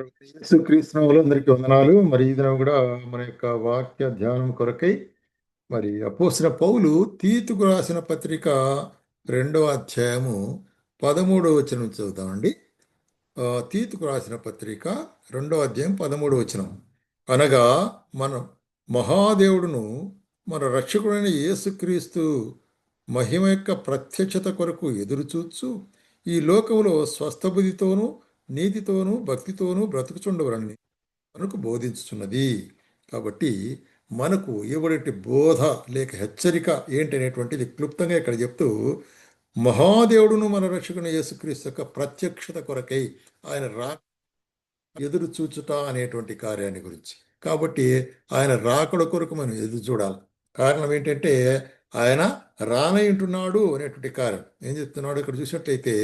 యేసుక్రీస్తు అందరికీ వందనాలు. మరి ఈ దినం కూడా మన యొక్క వాక్య ధ్యానం కొరకై మరి అపోసిన పౌలు తీతుకు రాసిన పత్రిక రెండవ అధ్యాయము పదమూడవ వచనం చదువుతామండి. తీతుకు రాసిన పత్రిక రెండవ అధ్యాయం పదమూడవ వచనం. అనగా మన మహాదేవుడును మన రక్షకుడైన యేసుక్రీస్తు మహిమ యొక్క ప్రత్యక్షత కొరకు ఎదురుచూచు ఈ లోకములో స్వస్థబుద్ధితోనూ నీతితోనూ భక్తితోనూ బ్రతుకుచుండవరని మనకు బోధించుచున్నది. కాబట్టి మనకు ఇవ్వడటి బోధ లేక హెచ్చరిక ఏంటనేటువంటిది క్లుప్తంగా ఇక్కడ చెప్తూ మహాదేవుడును మన రక్షకుని యేసుక్రీస్తు యొక్క ప్రత్యక్షత కొరకై ఆయన రా ఎదురు చూచుట అనేటువంటి కార్యాన్ని గురించి. కాబట్టి ఆయన రాకడ కొరకు మనం ఎదురు చూడాలి. కారణం ఏంటంటే ఆయన రానయింటున్నాడు అనేటువంటి కార్యం ఏం చెప్తున్నాడు? ఇక్కడ చూసినట్లయితే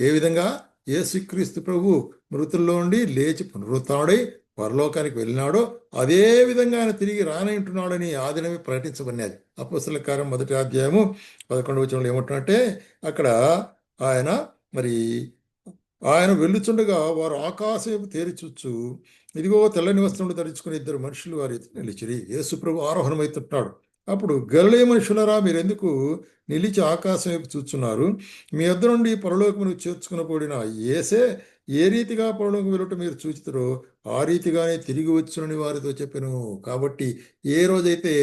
ఏ విధంగా? యేసుక్రీస్తు ప్రభు మృతుల్లో నుండి లేచి పునరుత్డై పరలోకానికి వెళ్ళినాడో అదే విధంగా ఆయన తిరిగి రానంటున్నాడని ఆదినమే ప్రకటించబడినది. అపస్తుల కారం మొదటి అధ్యాయము పదకొండు వచనంలో ఏమంటున్నట్టే అక్కడ ఆయన మరి ఆయన వెళ్ళుచుండగా వారు ఆకాశం తేరిచుచ్చు ఇదిగో తెల్లని వస్త్రములు ధరించుకుని ఇద్దరు మనుషులు వారి నిలిచిరి. యేసుప్రభు ఆరోహణమైతుంటాడు అప్పుడు గలలే మనుషులరా మీరెందుకు నిలిచి ఆకాశం వైపు చూస్తున్నారు? మీ వద్ద నుండి పరలోకమును చేర్చుకునబడిన ఏసే ఏ రీతిగా పరలోకం వెళ్ళట మీరు చూచితారో ఆ రీతిగానే తిరిగి వచ్చునని వారితో చెప్పాను. కాబట్టి ఏ రోజైతే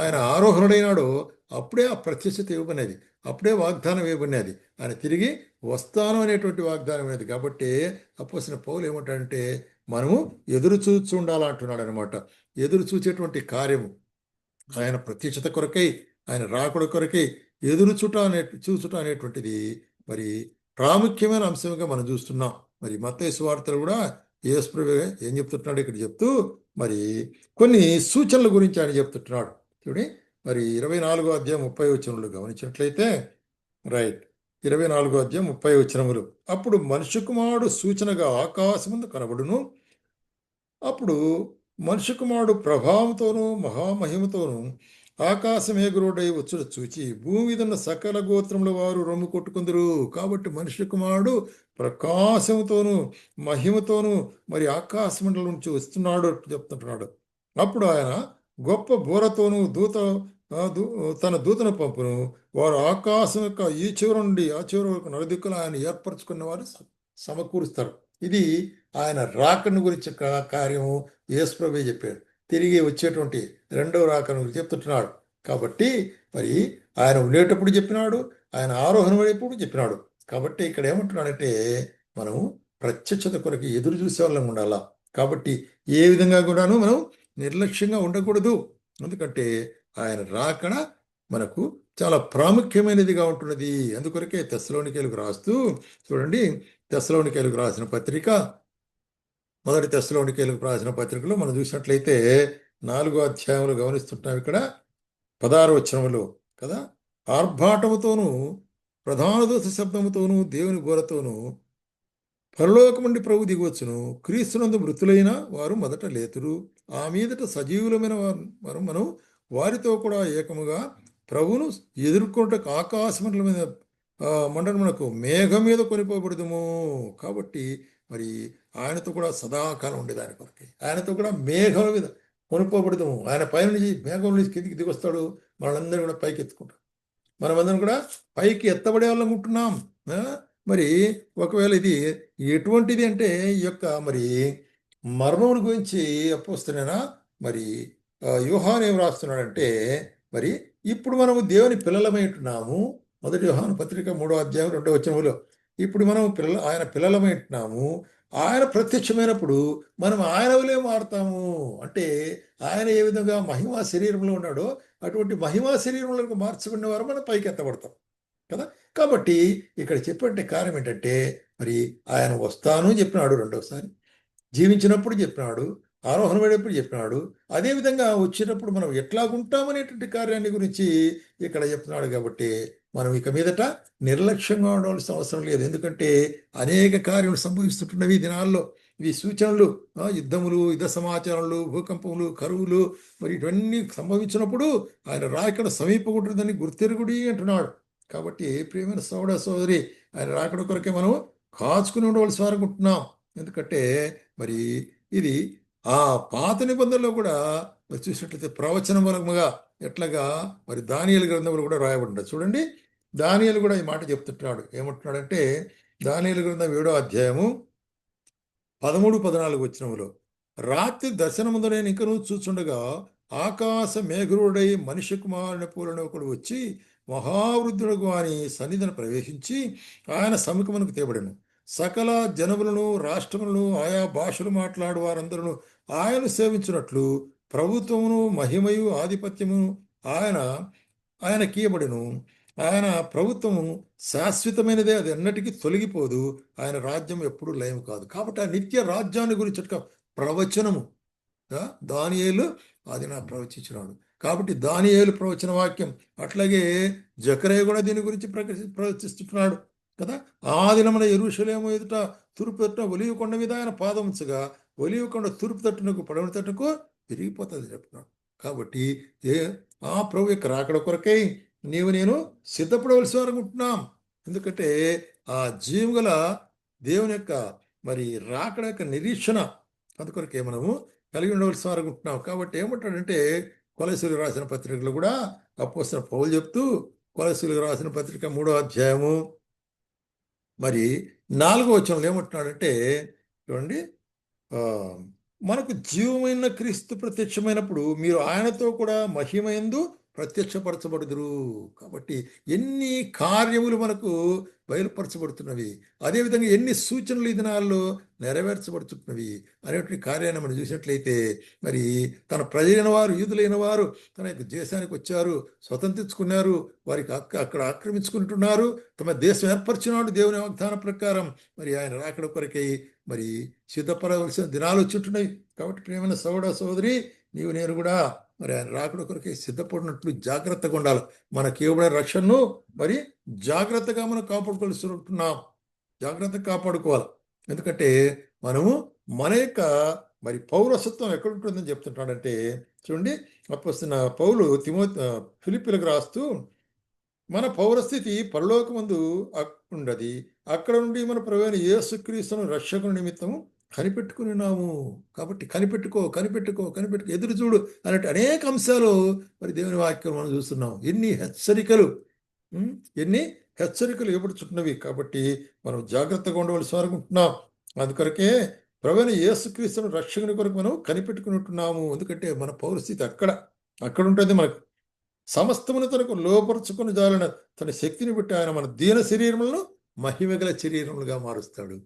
ఆయన ఆరోహణుడైనాడో అప్పుడే ఆ ప్రత్యక్షత ఇవ్వబడినది. అప్పుడే వాగ్దానం ఇవ్వబడినది. ఆయన తిరిగి వస్తాను అనేటువంటి వాగ్దానం అనేది కాబట్టి అప్పసిన పౌలు ఏమంటాడంటే మనము ఎదురు చూచి ఉండాలంటున్నాడు అనమాట ఎదురు చూచేటువంటి కార్యము. ఆయన ప్రత్యక్షత కొరకై ఆయన రాకుడ కొరకై ఎదురు చుట అనే చూచుట అనేటువంటిది మరి ప్రాముఖ్యమైన అంశంగా మనం చూస్తున్నాం. మరి మత వార్తలు కూడా యేసుప్రభు ఏం చెప్తుంటున్నాడు ఇక్కడ చెప్తూ మరి కొన్ని సూచనల గురించి ఆయన చెప్తుంటున్నాడు. చూడండి మరి ఇరవై నాలుగో అధ్యాయం ముప్పై వచనములు గమనించినట్లయితే రైట్ ఇరవై నాలుగో అధ్యాయం ముప్పై వచనములు. అప్పుడు మనుషు కుమారుడు సూచనగా ఆకాశముందు కనబడును. అప్పుడు మనిషి కుమారుడు ప్రభావంతోనూ మహామహిమతోనూ ఆకాశమేగురుడై వచ్చుట చూచి భూమి మీద ఉన్న సకల గోత్రముల వారు రొమ్ము కొట్టుకుందరు. కాబట్టి మనిషి కుమారుడు ప్రకాశముతోనూ మహిమతోనూ మరి ఆకాశమండలం నుంచి వస్తున్నాడు చెప్తుంటున్నాడు. అప్పుడు ఆయన గొప్ప బోరతోనూ దూత దూ- తన దూతను పంపును. వారు ఆకాశం యొక్క ఈ చివరి నుండి ఆ చివరి వరకు నలుదిక్కులు ఆయన ఏర్పరచుకున్న వారు సమకూరుస్తారు. ఇది ఆయన రాకను గురించి కార్యము యేసుప్రభే చెప్పాడు. తిరిగి వచ్చేటువంటి రెండవ రాకను గురించి చెప్తున్నాడు కాబట్టి మరి ఆయన ఉండేటప్పుడు చెప్పినాడు ఆయన ఆరోహణ వైపు చెప్పినాడు. కాబట్టి ఇక్కడ ఏమంటున్నాడంటే మనము ప్రత్యక్షత కొరకు ఎదురు చూసే వాళ్ళం ఉండాలా? కాబట్టి ఏ విధంగా కూడాను మనం నిర్లక్ష్యంగా ఉండకూడదు. ఎందుకంటే ఆయన రాకడ మనకు చాలా ప్రాముఖ్యమైనదిగా ఉంటున్నది. అందుకొరకే తెస్సలోనికేలకు రాస్తూ చూడండి తెస్సలోనికేలకు రాసిన పత్రిక మొదటి తెస్సలోనికేలకు రాసిన పత్రికలో మనం చూసినట్లయితే నాలుగో అధ్యాయంలో గమనిస్తుంటాం ఇక్కడ పదహారు వచనములో కదా? ఆర్భాటముతోనూ ప్రధాన దోష శబ్దముతోనూ దేవుని గోరతోనూ పరలోకముండి ప్రభు దిగవచ్చును క్రీస్తునందు మృతులైన వారు మొదట లేతురు. ఆ మీదట సజీవులమైన వారు వారు మనం వారితో కూడా ఏకముగా ప్రభును ఎదుర్కొంటకు ఆకాశమండలం మీద ఆ, మండలమునకు మేఘం మీద కొనిపోబడదుము. కాబట్టి మరి ఆయనతో కూడా సదాకాలం ఉండేదాని కొరకే. ఆయనతో కూడా మేఘం మీద కొనుక్కోబడతాము. ఆయన పైన నుంచి మేఘం నుంచి కిందికి దిగొస్తాడు. మనందరం కూడా పైకి ఎత్తుకుంటాం. మనమందరం కూడా పైకి ఎత్తబడే వాళ్ళం ఉంటున్నాం. మరి ఒకవేళ ఇది ఎటువంటిది అంటే ఈ యొక్క మరి మరణం గురించి అప్పొస్తున్నానా మరి ఆ, ఏం రాస్తున్నాడంటే మరి ఇప్పుడు మనము దేవుని పిల్లలమై ఉంటున్నాము. మొదటి వ్యూహాన్ పత్రిక మూడో అధ్యాయం రెండో వచనములో ఇప్పుడు మనం పిల్లల ఆయన పిల్లలమై ఉంటున్నాము. ఆయన ప్రత్యక్షమైనప్పుడు మనం ఆయన వలే మారుతాము. అంటే ఆయన ఏ విధంగా మహిమా శరీరంలో ఉన్నాడో అటువంటి మహిమా శరీరంలోకి మార్చుకునే వారు మనం పైకి ఎత్తబడతాం కదా? కాబట్టి ఇక్కడ చెప్పే కారణం ఏంటంటే మరి ఆయన వస్తాను చెప్పినాడు రెండోసారి. జీవించినప్పుడు చెప్పినాడు ఆరోహణ పడేప్పుడు చెప్పినాడు. అదేవిధంగా వచ్చినప్పుడు మనం ఎట్లాగుంటామనేటువంటి కార్యాన్ని గురించి ఇక్కడ చెప్తున్నాడు కాబట్టి మనం ఇక మీదట నిర్లక్ష్యంగా ఉండవలసిన అవసరం లేదు. ఎందుకంటే అనేక కార్యములు సంభవిస్తుంటున్నవి దినాల్లో. ఇవి సూచనలు యుద్ధములు యుద్ధ సమాచారాలు భూకంపములు కరువులు మరి ఇవన్నీ సంభవించినప్పుడు ఆయన రాకడ సమీపకుంటుందని గుర్తెరుగుడి అంటున్నాడు. కాబట్టి ప్రియమైన సోదర సోదరి ఆయన రాకడ కొరకే మనం కాచుకుని ఉండవలసి వారుకుంటున్నాం ఎందుకంటే మరి ఇది ఆ పాత నిబంధనలో కూడా మరి చూసినట్లయితే ప్రవచన మూలముగా ఎట్లాగా మరి దానియలు గ్రంథంలో కూడా రాయబడి చూడండి దానియలు కూడా ఈ మాట చెప్తుంటున్నాడు ఏమంటున్నాడంటే దానియలు గ్రంథం ఏడో అధ్యాయము పదమూడు పద్నాలుగు వచ్చినములో రాత్రి దర్శనముందు నేను ఇంకనూ చూచుండగా ఆకాశ మేఘరుడై మనిషి కుమారుని పూలని ఒకడు వచ్చి మహావృద్ధుడు అని సన్నిధిని ప్రవేశించి ఆయన సముఖమునకు తేబడను. సకల జనములను రాష్ట్రములను ఆయా భాషలు మాట్లాడు వారందరూ ఆయన సేవించినట్లు ప్రభుత్వమును మహిమయు ఆధిపత్యము ఆయన ఆయన కీయబడిను. ఆయన ప్రభుత్వము శాశ్వతమైనదే అది ఎన్నటికీ తొలగిపోదు. ఆయన రాజ్యం ఎప్పుడూ లయం కాదు. కాబట్టి ఆ నిత్య రాజ్యాన్ని గురించి ప్రవచనము. దానియేలు అది నా ప్రవచించినాడు. కాబట్టి దానియేలు ప్రవచన వాక్యం. అట్లాగే జకరయ్య కూడా దీని గురించి ప్రకటి ప్రవచిస్తున్నాడు కదా? ఆ దినమున ఎదుట తూర్పు ఎదుట ఒలివి కొండ మీద ఆయన పాదముంచగా ఒలివ తూర్పు తట్టునకు పడమటి తట్టుకు తిరిగిపోతుంది చెప్తున్నాడు. కాబట్టి ఏ ఆ ప్రభు యొక్క రాకడ కొరకై నీవు నేను సిద్ధపడవలసి అనుకుంటున్నాం ఎందుకంటే ఆ జీవుగల దేవుని యొక్క మరి రాకడ యొక్క నిరీక్షణ అందుకొరకే మనము కలిగి ఉండవలసి అనుకుంటున్నాం కాబట్టి ఏమంటాడంటే కొలసీలు రాసిన పత్రికలు కూడా అపోసిన పౌలు చెప్తూ కొలసీలు రాసిన పత్రిక మూడో అధ్యాయము మరి నాలుగో వచనంలో ఏమంటున్నాడంటే చూడండి మనకు జీవమైన క్రీస్తు ప్రత్యక్షమైనప్పుడు మీరు ఆయనతో కూడా మహిమయందు ప్రత్యక్షపరచబడుదురు. కాబట్టి ఎన్ని కార్యములు మనకు బయలుపరచబడుతున్నవి అదేవిధంగా ఎన్ని సూచనలు ఈ దినాల్లో నెరవేర్చబడుతున్నవి అనేటువంటి కార్యాన్ని మనం చూసినట్లయితే మరి తన ప్రజలైన వారు యూదులైన వారు తన యొక్క దేశానికి వచ్చారు స్వతంత్రించుకున్నారు వారికి అక్క అక్కడ ఆక్రమించుకుంటున్నారు తమ దేశం ఏర్పరిచినాడు దేవుని వాగ్దాన ప్రకారం మరి ఆయన రాకడ కొరకై మరి సిద్ధపడవలసిన దినాలు వచ్చుంటున్నాయి కాబట్టి ప్రేమైన సోదర సోదరి నీవు నేను కూడా మరి ఆయన రాకడ కొరకే సిద్ధపడినట్లు జాగ్రత్తగా ఉండాలి. మనకి ఇవ్వబడిన రక్షణను మరి జాగ్రత్తగా మనం కాపాడుకోవాల్సి ఉంటున్నాం జాగ్రత్తగా కాపాడుకోవాలి. ఎందుకంటే మనము మన యొక్క మరి పౌరసత్వం ఎక్కడ ఉంటుందని చెప్తుంటాడంటే చూడండి అప్పస్తున్న పౌలు తిమో ఫిలిపిలకు రాస్తూ మన పౌరస్థితి పరలోకమందు అక్- ఉండది. అక్కడ నుండి మన ప్రవేణ యేసుక్రీస్తును రక్షకుని నిమిత్తం కనిపెట్టుకున్నాము. కాబట్టి కనిపెట్టుకో కనిపెట్టుకో కనిపెట్టుకో ఎదురు చూడు అనేటి అనేక అంశాలు మరి దేవుని వాక్యం మనం చూస్తున్నాం. ఎన్ని హెచ్చరికలు ఎన్ని హెచ్చరికలు ఇవ్వబడుచున్నవి కాబట్టి మనం జాగ్రత్తగా ఉండవలసి అనుకుంటున్నాం అందుకొరకే ప్రవీణ యేసుక్రీస్తును రక్షకుని కొరకు మనం కనిపెట్టుకుని ఎందుకంటే మన పౌరస్థితి అక్కడ అక్కడ ఉంటుంది మనకు. సమస్తమును తనకు లోపరుచుకుని జాలిన తన శక్తిని బట్టి ఆయన మన దీన శరీరములను మహిమగల శరీరములుగా మారుస్తాడు.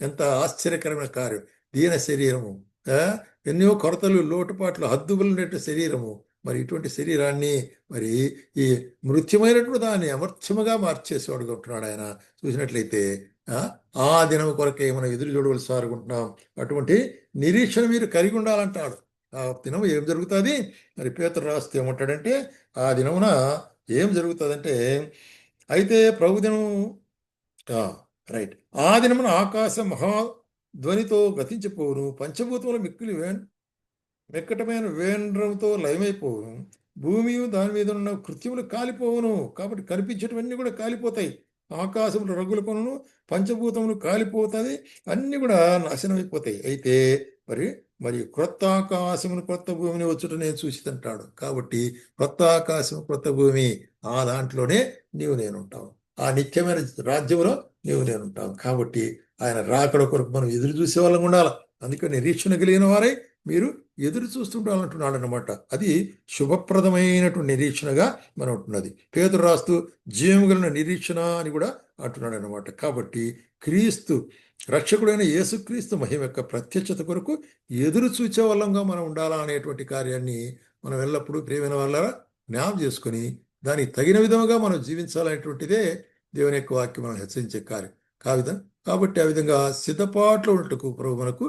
ఎంత ఆశ్చర్యకరమైన కార్యం. దీన శరీరము ఎన్నో కొరతలు లోటుపాట్లు హద్దుబులు శరీరము. మరి ఇటువంటి శరీరాన్ని మరి ఈ మృత్యుమైనటువంటి దాన్ని అమర్త్యముగా మార్చేసేవాడు ఉంటున్నాడు ఆయన. చూసినట్లయితే ఆ? ఆ దినం కొరకే మనం ఎదురు చూడవలసి అనుకుంటున్నాం అటువంటి నిరీక్షణ మీరు కలిగి ఉండాలంటాడు. ఆ దినం ఏం జరుగుతుంది? మరి పేతురు రాస్తే ఏమంటాడంటే ఆ దినమున ఏం జరుగుతుందంటే అయితే ప్రభు దినం రైట్. ఆ దినమున ఆకాశ మహా ధ్వనితో గతించిపోవును పంచభూతముల మిక్కిలి వే మెక్కటమైన వేండ్రంతో లయమైపోవును భూమి దాని మీద ఉన్న కృత్యములు కాలిపోవును కాబట్టి కనిపించేటివన్నీ కూడా కాలిపోతాయి. ఆకాశములు రగులు కొను పంచభూతములు కాలిపోతుంది అన్నీ కూడా నాశనమైపోతాయి. అయితే మరి మరి క్రొత్త ఆకాశమును క్రొత్త భూమిని వచ్చుట నేను చూసిదంటాడు కాబట్టి క్రొత్త ఆకాశం క్రొత్త భూమి ఆ దాంట్లోనే నీవు నేనుంటావు. ఆ నిత్యమైన రాజ్యంలో నీవు నేనుంటావు. కాబట్టి ఆయన రాకడ కొరకు మనం ఎదురు చూసే వాళ్ళం ఉండాలి. అందుకే నిరీక్షణ కలిగిన వారై మీరు ఎదురు చూస్తుండాలంటున్నాడు అనమాట అది శుభప్రదమైనటువంటి నిరీక్షణగా మనం ఉంటున్నది. పేదరు రాస్తూ జీవం నిరీక్షణ అని కూడా అంటున్నాడు అనమాట కాబట్టి క్రీస్తు రక్షకుడైన యేసుక్రీస్తు మహిమ యొక్క ప్రత్యక్షత కొరకు ఎదురు చూచే వాళ్ళంగా మనం ఉండాలా అనేటువంటి కార్యాన్ని మనం ఎల్లప్పుడూ ప్రేమైన వాళ్ళ జ్ఞాపం చేసుకొని దానికి తగిన విధంగా మనం జీవించాలనేటువంటిదే దేవుని యొక్క వాక్యం మనం హెచ్చరించే కార్యం. కావిధం కాబట్టి ఆ విధంగా సిద్ధపాట్లో ఉన్నట్టుకు ప్రభు మనకు